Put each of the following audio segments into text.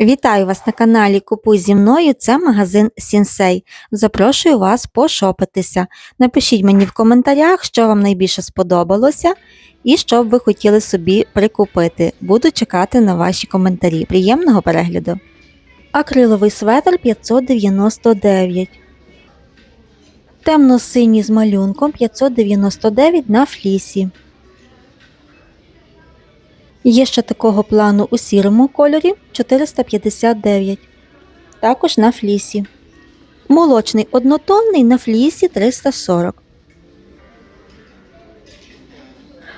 Вітаю вас на каналі Купуй зі мною. Це магазин Сінсей. Запрошую вас пошопитися. Напишіть мені в коментарях, що вам найбільше сподобалося і що б ви хотіли собі прикупити. Буду чекати на ваші коментарі. Приємного перегляду. Акриловий светр 599. Темно-синій з малюнком 599 на флісі. Є ще такого плану у сірому кольорі 459, також на флісі. Молочний однотонний на флісі 340.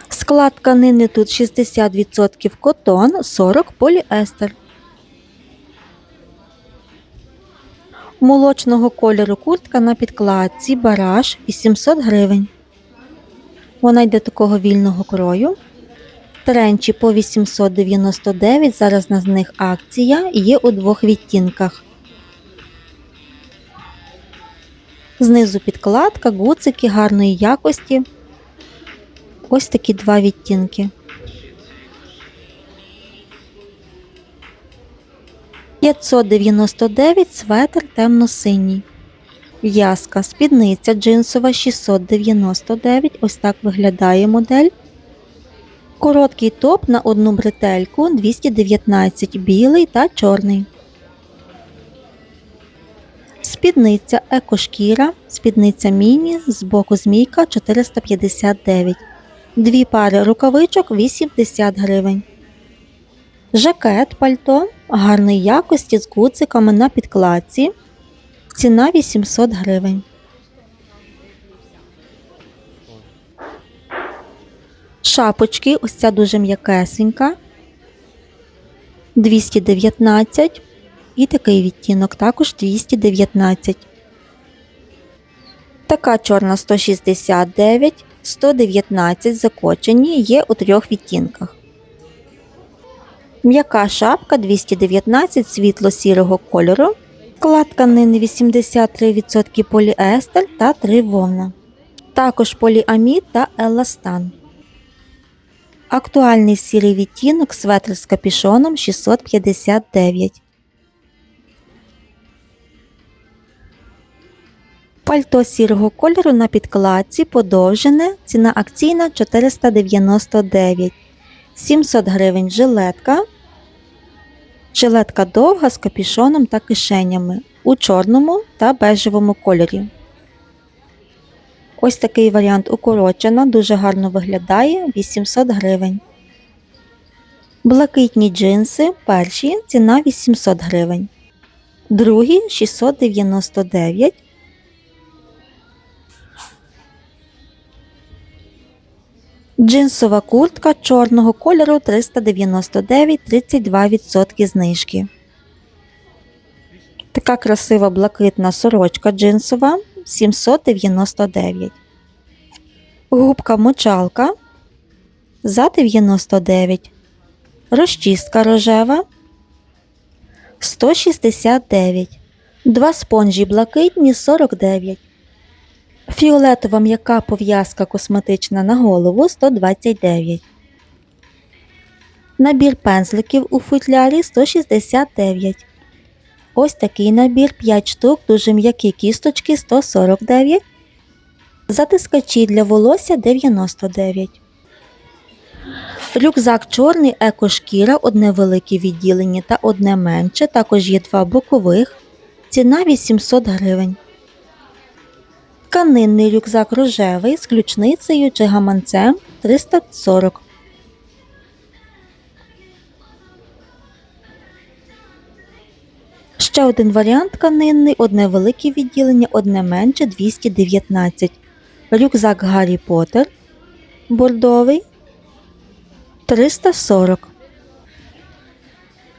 Склад тканини тут 60% котон, 40 поліестер. Молочного кольору куртка на підкладці бараж 800 гривень. Вона йде такого вільного крою. Тренчі по 899, зараз на них акція є у двох відтінках. Знизу підкладка, гуцики гарної якості. Ось такі два відтінки. 599 светр темно-синій. В'язка спідниця джинсова 699. Ось так виглядає модель. Короткий топ на одну бретельку 219 білий та чорний. Спідниця екошкіра, спідниця міні, збоку змійка 459. Дві пари рукавичок 80 гривень. Жакет пальто гарної якості з гудзиками на підкладці. Ціна 800 гривень. Шапочки, ось ця дуже м'якесенька. 219 і такий відтінок також 219. Така чорна 169, 119 закочені є у трьох відтінках. М'яка шапка 219 світло-сірого кольору. Склад тканини 83% поліестер та 3 вовна. Також поліамід та еластан. Актуальний сірий відтінок светр з капішоном 659. Пальто сірого кольору на підкладці подовжене. Ціна акційна 499. 700 гривень жилетка. Жилетка довга з капішоном та кишенями у чорному та бежевому кольорі. Ось такий варіант укорочена, дуже гарно виглядає 800 гривень. Блакитні джинси перші ціна 800 гривень. Другі 699. Джинсова куртка чорного кольору 399 32% знижки. Така красива блакитна сорочка джинсова 799. Губка мочалка за 99. Розчистка рожева 169. Два спонжі блакитні 49. Фіолетова м'яка пов'язка косметична на голову 129. Набір пензликів у футлярі 169. Ось такий набір 5 штук, дуже м'які кісточки 149. Затискачі для волосся 99. Рюкзак чорний екошкіра, одне велике відділення та одне менше. Також є два бокових. Ціна 800 гривень. Тканинний рюкзак рожевий з ключницею чи гаманцем 340. Ще один варіант тканинний, одне велике відділення, одне менше 219. Рюкзак Гаррі Поттер бордовий 340.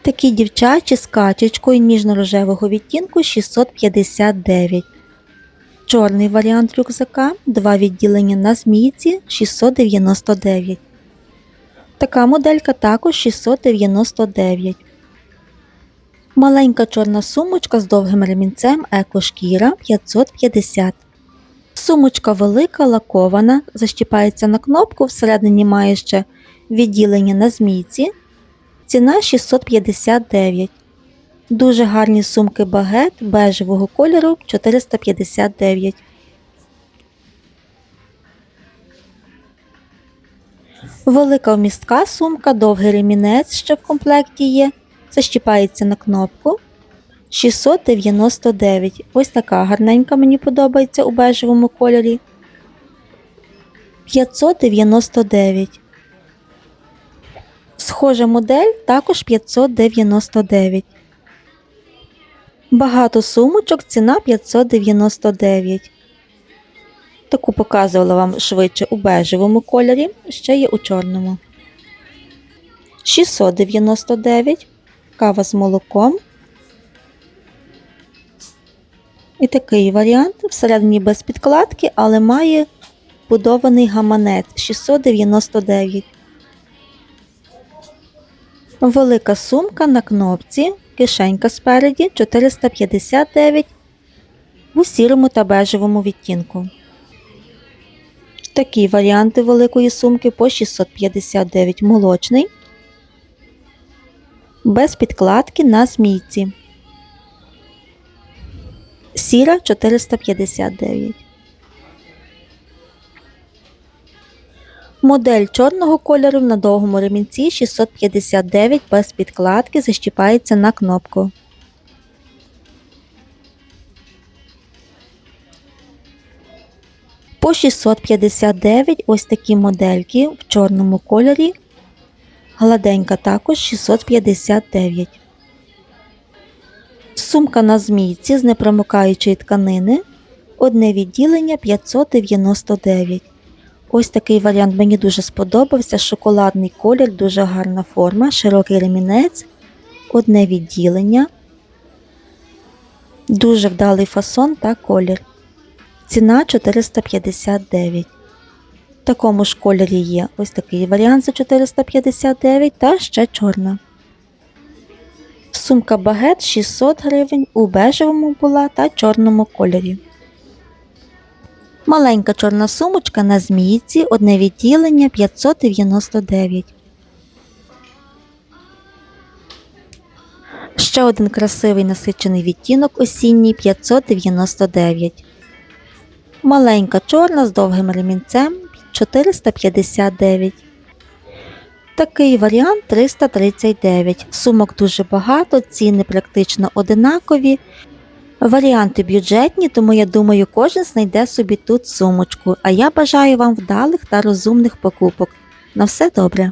Такі дівчачі з качечкою ніжно-рожевого відтінку 659. Чорний варіант рюкзака, два відділення на змійці 699. Така моделька також 699. Маленька чорна сумочка з довгим ремінцем екошкіра 550. Сумочка велика, лакована, защіпається на кнопку, всередині має ще відділення на змійці. Ціна 659. Дуже гарні сумки багет бежевого кольору 459. Велика вмістка сумка, довгий ремінець, що в комплекті є. Защіпається на кнопку. 699. Ось така гарненька мені подобається у бежевому кольорі. 599. Схожа модель також 599. Багато сумочок, ціна 599. Таку показувала вам швидше у бежевому кольорі, ще є у чорному. 699. Кава з молоком. І такий варіант. Всередині без підкладки, але має будований гаманець 699. Велика сумка на кнопці, кишенька спереді 459 у сірому та бежевому відтінку. Такі варіанти великої сумки по 659 молочний. Без підкладки на змійці. Сіра 459. Модель чорного кольору на довгому ремінці 659 без підкладки защіпається на кнопку. По 659 ось такі модельки в чорному кольорі. Гладенька також 659. Сумка на змійці з непромокаючої тканини. Одне відділення 599. Ось такий варіант мені дуже сподобався. Шоколадний колір, дуже гарна форма, широкий ремінець, одне відділення. Дуже вдалий фасон та колір. Ціна 459. Такому ж кольорі є ось такий варіант за 459 та ще чорна. Сумка багет 600 гривень у бежевому була та чорному кольорі. Маленька чорна сумочка на змійці, одне відділення 599. Ще один красивий насичений відтінок осінній 599. Маленька чорна з довгим ремінцем 459. Такий варіант 339. Сумок дуже багато, ціни практично одинакові. Варіанти бюджетні, тому я думаю, кожен знайде собі тут сумочку. А я бажаю вам вдалих та розумних покупок. На все добре!